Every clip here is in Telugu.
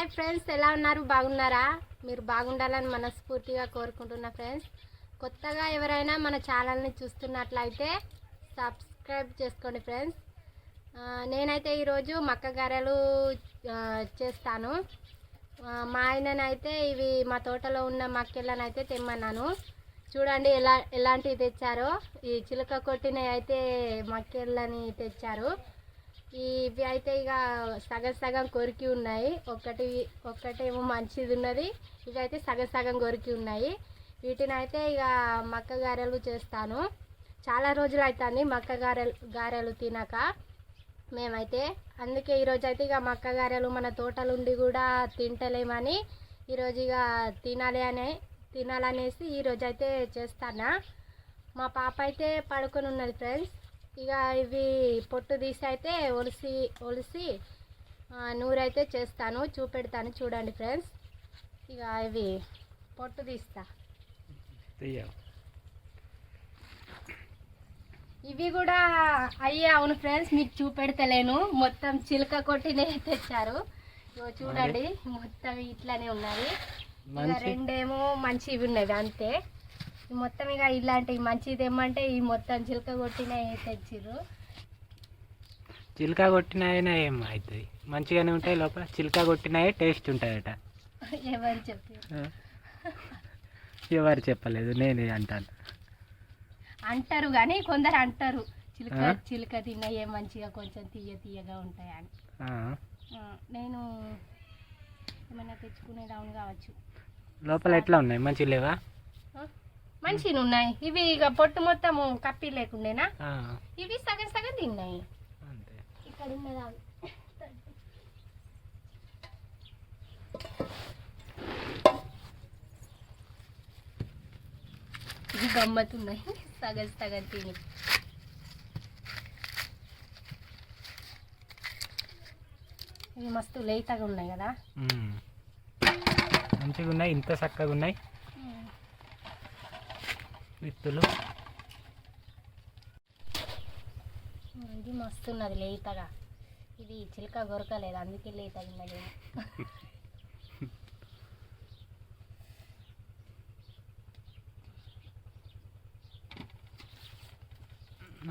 హాయ్ ఫ్రెండ్స్ ఎలా ఉన్నారు? బాగున్నారా? మీరు బాగుండాలని మనస్ఫూర్తిగా కోరుకుంటున్నా ఫ్రెండ్స్. కొత్తగా ఎవరైనా మన ఛానల్ని చూస్తున్నట్లయితే సబ్స్క్రైబ్ చేసుకోండి ఫ్రెండ్స్. నేనైతే ఈరోజు మక్క గారెలు చేస్తాను. మా ఆయననైతే ఇవి మా తోటలో ఉన్న మక్కెళ్ళనైతే తెమ్మన్నాను. చూడండి ఎలా ఎలాంటివి తెచ్చారో. ఈ చిలుక కొట్టినవి అయితే మక్కెళ్ళని తెచ్చారు. ఇవి అయితే ఇక సగం సగం కొరికి ఉన్నాయి. ఒకటి ఒకటేమో మంచిది ఉన్నది. ఇవి అయితే సగం సగం కొరికి ఉన్నాయి. వీటిని అయితే ఇక మక్క గారెలు చేస్తాను. చాలా రోజులు అవుతుంది మక్క గారెలు గారెలు తినక. మేమైతే అందుకే ఈరోజు అయితే ఇక మక్క గారెలు మన తోటలుండి కూడా తింటలేమని ఈరోజు ఇక తినాలి అనే తినాలనేసి ఈరోజు అయితే చేస్తానా. మా పాప అయితే పడుకొని ఉన్నది ఫ్రెండ్స్. ఇక ఇవి పొట్టు తీసి అయితే ఒలిసి ఒలిసి నూరైతే చేస్తాను చూపెడతాను చూడండి ఫ్రెండ్స్. ఇక ఇవి పొట్టు తీస్తా. ఇవి కూడా అయ్యే అవును ఫ్రెండ్స్ మీకు చూపెడతలేను. మొత్తం చిలుక కొట్టినే తెచ్చారు. ఇగో చూడండి మొత్తం ఇట్లానే ఉన్నది ఇక మంచి. రెండేమో మంచివి ఉన్నవి అంతే. మొత్తం ఇక ఇలాంటివి మంచిది ఏమంటే ఈ మొత్తం చిలుక కొట్టిన తెచ్చిర్రు? చిలుక కొట్టినాయన ఏం అవుతుంది మంచిగానే ఉంటాయి లోపల? చిలుక కొట్టినాయే టేస్ట్ ఉంటాయట. ఎవరు చెప్పారు? ఎవరు చెప్పలేదు నేనే అంటాను. అంటారు కానీ కొందరు అంటారు చిలుక? చిలుక తిన్నయే మంచిగా కొంచెం తీయ తీయగా ఉంటాయని ఆ. ఆ, నేను ఏమైనా తెచ్చుకునేది అవును కావచ్చు. లోపల ఎట్లా ఉన్నాయి? మంచి లేవా? మంచిగా ఉన్నాయి ఇవి ఇక పొట్టు మొత్తం కప్పి లేకుండేనా? ఆ, ఇవి సగం సగం తిన్నాయి. ఇక్కడ ఇవి గమ్మత్తున్నాయి. సగం సగం తిని. ఇవి మస్తు లేతగా ఉన్నాయి కదా. మంచిగా ఉన్నాయి ఇంత చక్కగా ఉన్నాయి విత్తులు. ఇది మస్తు ఉన్నది లేతగా. ఇది చిలుక గొరకలేదు అందుకే లేతగా ఉన్నది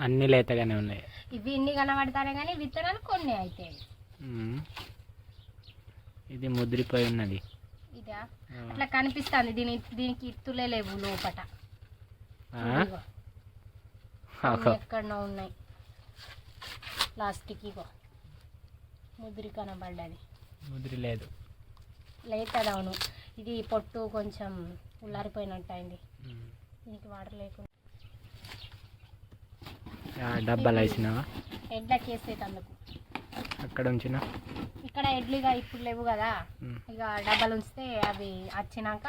అన్నీ లేతగానే ఉన్నాయి. ఇవి ఇన్ని కనబడతానే కానీ విత్తనాలు కొన్ని అయితే. ఇది ముద్రిపోయి ఉన్నది. ఇదా. అట్లా కనిపిస్తుంది దీని దీనికి ఇత్తులే లేవు లోపట. ఎక్కడనో ఉన్నాయి. ప్లాస్టిక్ ఇగో ముదిరి కనబడ్డది ముద్రి లేదు. లేతది అవును ఇది పొట్టు కొంచెం ఉల్లారిపోయినట్టు అయింది. దీనికి వాటర్ లేకుండా. డబ్బాలు వేసినావా? ఎడ్లకి వేసేటందుకు అక్కడ ఉంచిన? ఇక్కడ ఎడ్లుగా ఇప్పుడు లేవు కదా. ఇక డబ్బాలు ఉంచితే అవి వచ్చినాక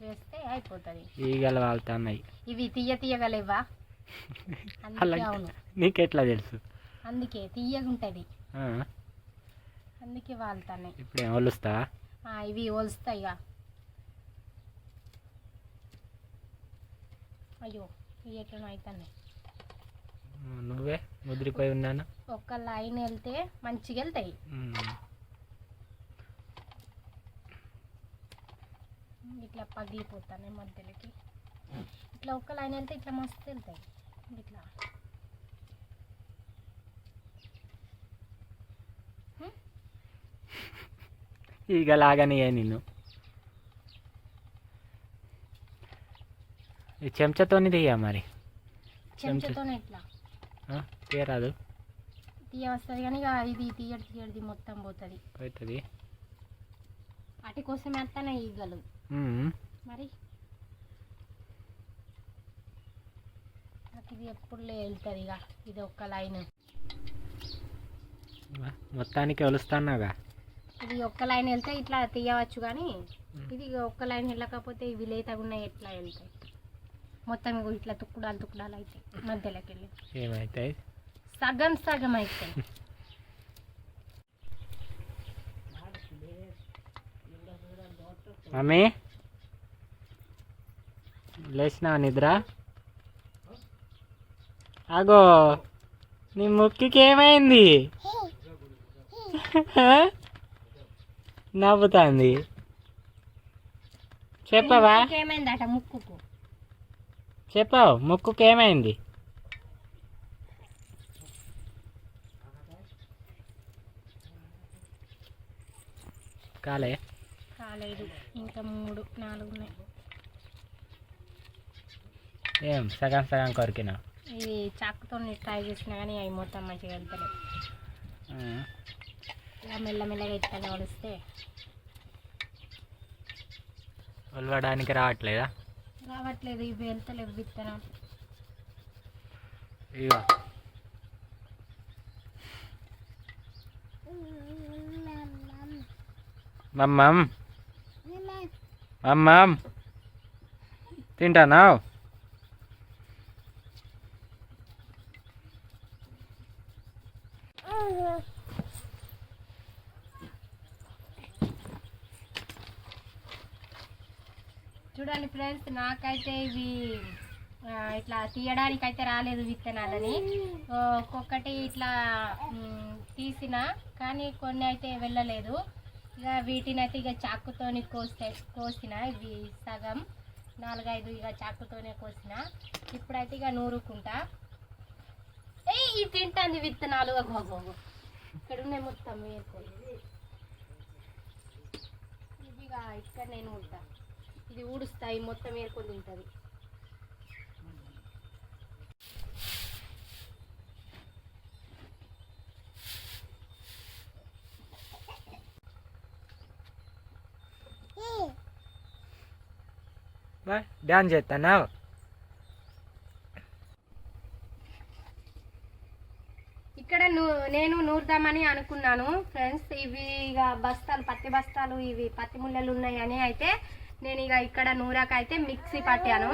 వేస్తే అయిపోతుంది. ఈగలు వాళ్తున్నాయి ఇవి తీయ తీయగా లేవా అందుకే అలా అవును. నీకెట్లా తెలుసు? అందుకే తీయగా ఉంటుంది ఆ, అందుకే వాళ్తానే ఇప్పుడు ఏం ఒలుస్తావా ఇవి ఒలుస్తాయి ఇక అయ్యో ఇవి ఎట్లనో అవుతున్నాయి నువ్వే ముద్రిపోయి ఉన్నాను? ఒక్క లైన్ వెళ్తే మంచిగా వెళ్తాయి ఇట్లా పగిలిపోతాయి మధ్యలోకి. ఇట్లా ఒక్క లైన్ వెళ్తే ఇట్లా మస్తు వెళ్తాయి. ఇట్లా. ఈగ లాగనియే నిన్ను. ఈ చెంచాతోని తీయ మరి? చెంచాతోనే ఇట్లా. తీయరాదు. తీయ వస్తుంది కానీ ఇక ఇది తీయడి తీయడిది మొత్తం పోతుంది. పోతుంది. వాటి కోసమే వస్తానే ఈగలు. మరి? నాకు ఇది ఎప్పుడు వెళ్తుంది ఇక. ఇది ఒక్క లైన్. మొత్తానికి ఒలుస్తాన్నాగా? ఇది ఒక్క లైన్ వెళ్తే ఇట్లా తీయవచ్చు కానీ ఇది ఇక ఒక్క లైన్ వెళ్ళకపోతే ఇవి లేతగా ఉన్నాయి ఎట్లా వెళ్తాయి? మొత్తం ఇట్లా తుక్కుడాలు తుక్కుడాలు అవుతాయి మధ్యలోకి వెళ్ళి. ఏమైతాయి? సగం సగం అవుతాయి మమ్మీ. లేచినావా నిద్ర? అగో నీ ముక్కికి ఏమైంది? నవ్వుతుంది. చెప్పవా? ఏమైందట ముక్కుకు. చెప్పావు ముక్కుకి ఏమైంది కాలే. కాలేదు. ఇంకా మూడు నాలుగు ఉన్నాయి ఏం సగం సగం కొరికినా ఇది చాకుతో ట్రై చేసినా కానీ అవి మొత్తం మంచిగా వెళ్తలేవు ఇక మెల్లమెల్లగా ఇట్లా వడిస్తే ఒలవడానికి రావట్లేదా రావట్లేదు ఇవి వెళ్తలేవు విత్తనాలు ఇగో మమ్మం అమ్మా. తింటానా? చూడండి ఫ్రెండ్స్ నాకైతే ఇవి ఇట్లా తీయడానికి అయితే రాలేదు విత్తనాలని. ఒక్కొక్కటి ఇట్లా తీసిన కానీ కొన్ని అయితే వెళ్ళలేదు. ఇక వీటిని అయితే ఇక చాకుతోని కోస్తే కోసిన ఇవి సగం నాలుగైదు ఇక చాకుతోనే కోసిన. ఇప్పుడైతే ఇక నూరుకుంటా. ఏ ఇది తింటాంది విత్తనాలు. అగో ఇక్కడ ఉన్నాయి మొత్తం వేరుకొని ఇది ఇక ఇక్కడ నేను ఉంటా ఇది ఊడుస్తాయి మొత్తం ఏరుకొని తింటుంది. డాన్స్ చేస్తున్నావు ఇక్కడ ను- నేను నూరుదామని అనుకున్నాను ఫ్రెండ్స్ ఇవి ఇక బస్తాలు పత్తి బస్తాలు ఇవి పత్తి ముళ్ళలు ఉన్నాయని అయితే నేను ఇక ఇక్కడ నూరాకైతే మిక్సీ పట్టాను.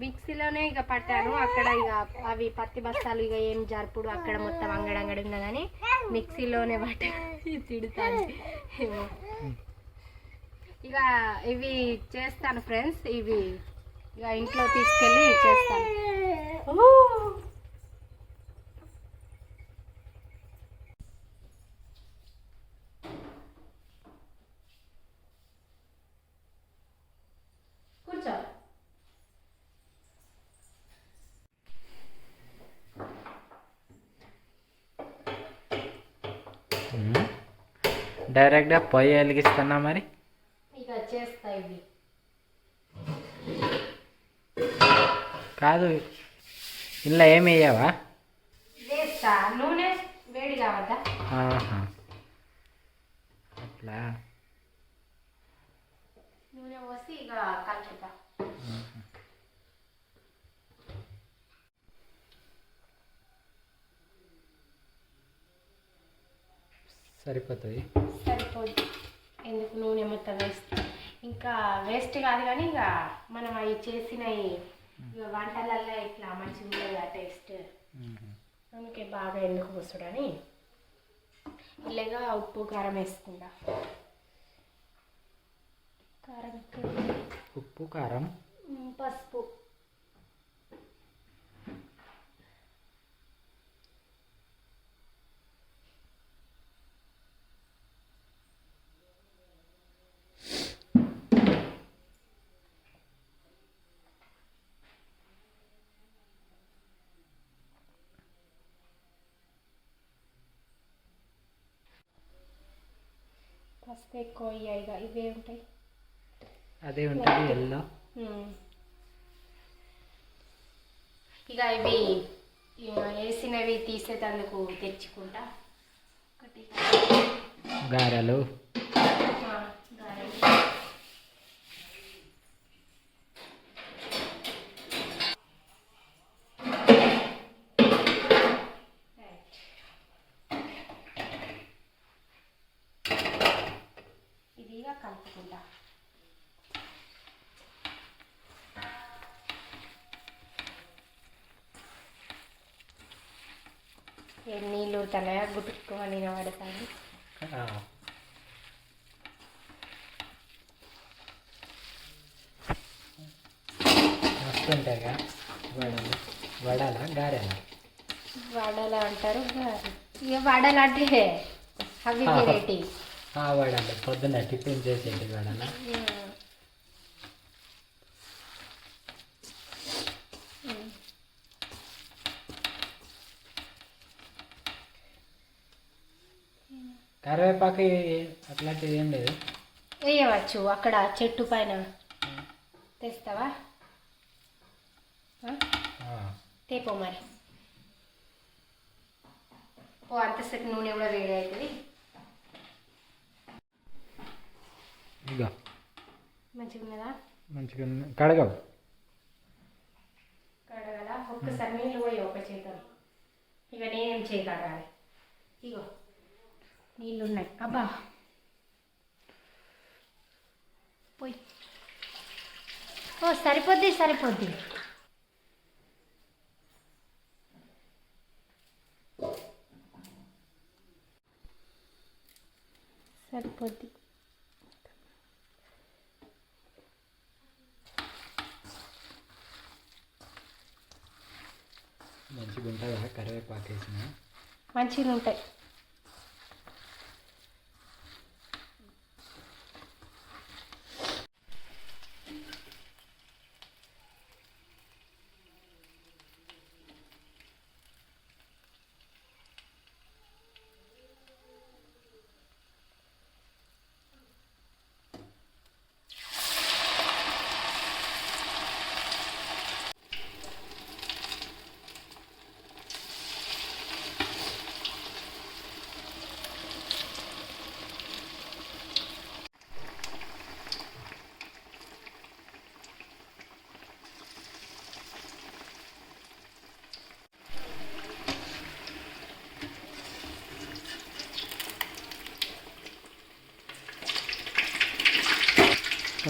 మిక్సీలోనే ఇక పట్టాను. అక్కడ ఇక అవి పత్తి బస్తాలు ఇక ఏం జరుపుడు అక్కడ మొత్తం అంగడంగడి ఉన్నదని మిక్సీలోనే పట్ట తిడుతాను ఇక ఇవి చేస్తాను ఫ్రెండ్స్ ఇవి ఇక ఇంట్లో తీసుకెళ్ళి చేస్తాను. డైరెక్ట్గా పొయ్యి వెలిగిస్తున్నా మరి. ఇక చేస్తా ఇవి. కాదు ఇంట్లో ఏమి వేయవా? వేస్తా. నూనె వేడి కావద్దా. అట్లా? నూనె పోసి ఇక కలుపుతా. సరిపోతుంది సరిపోద్ది ఎందుకు నూనె మొత్తం వేస్ట్ ఇంకా వేస్ట్ కాదు కానీ ఇక మనం అవి చేసినవి ఇక వంటలల్లో ఇట్లా మంచిగా ఉంటుంది ఆ టేస్ట్. అందుకే బాగా ఎందుకు పోసుడని ఇలాగా ఉప్పు కారం వేసుకుంటా. కారం. ఉప్పు కారం? పసుపు. పసుపు ఎక్కువ అయ్యాయి ఇక ఇవే ఉంటాయి. అదే ఉంటుంది ఎల్లో. ఇక ఇవి వేసినవి తీసేటందుకు తెచ్చుకుంటా. ఒకటి. గారెలు. గారెలు. కలుపుకుంటా ఏ నీళ్ళు ఊరుతున్నాయా గుట్టుకోమని పడతాను మస్తు ఉంటాయిగా వడలు. వడాలా? గారెలా? వడలు అంటారు. ఇక వడలు అంటే అవి వెరైటీ. వాడండి. పొద్దున్న టిఫిన్ చేసేది వాడనా కరివేపాకు అట్లాంటిది ఏం లేదు. వేయవచ్చు. అక్కడ చెట్టు పైన తెస్తావా. తేపో మరి. ఓ అంతసేపు నూనె కూడా వేడి అవుతుంది. ఇగో మంచిగా ఉన్నదా? మంచిగా. కడగవు. కడగల? ఒక్కసారి నీళ్ళు పోయి ఒక ఇక నేనేం ఇగో నీళ్ళు ఉన్నాయి అబ్బా. పోయి. ఓ సరిపోద్ది సరిపోద్ది. సరిపోద్ది మంచిగా ఉంటుందా కరివేపాకు వేసిన మంచిగా ఉంటాయి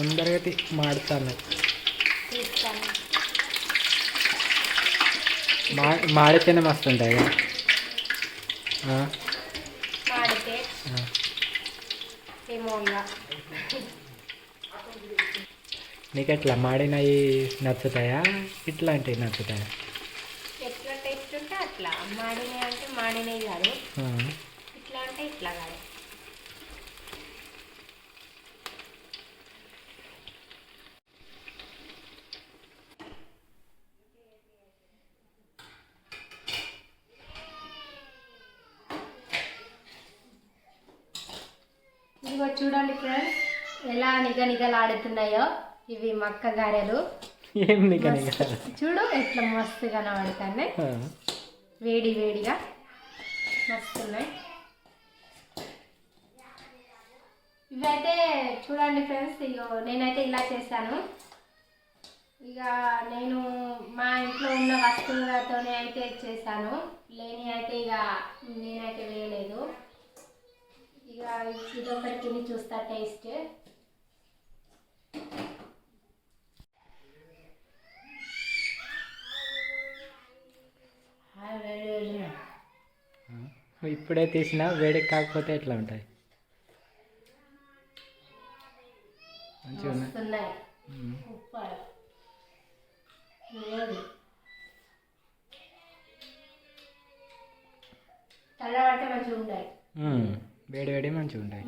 తొందరగా మాడుతాను మా మాడితేనే మస్తు ఉంటాయి కదా నీకు ఎట్లా మాడినవి నచ్చుతాయా? ఇట్లాంటివి నచ్చుతాయా? ఎట్లా టేస్ట్ ఉంటే అట్లా. మాడినవి అంటే మాడినవి కాదు ఆ. ఇట్లా అంటే ఇట్లా కాదు ఇదిగో చూడండి ఫ్రెండ్స్ ఎలా నిగ నిగలాడుతున్నాయో ఇవి మక్క గారెలు ఏం చూడు ఎట్లా మస్తు కనబడుతున్నాయి వేడి వేడిగా మస్తున్నాయి. ఇవైతే చూడండి ఫ్రెండ్స్ ఇగో నేనైతే ఇలా చేశాను. ఇక నేను మా ఇంట్లో ఉన్న వస్తువులతోనే అయితే చేశాను. లేని అయితే ఇక నేనైతే వేయలేదు. ఇక ఇదొకటి తిని చూస్తా టేస్ట్. ఇప్పుడే తీసినా వేడికి కాకపోతే ఎట్లా ఉంటాయి? మంచిగా ఉన్నాయి. చల్లబడితే మంచిగా ఉంటాయి. వేడి వేడి మంచిగా ఉంటాయి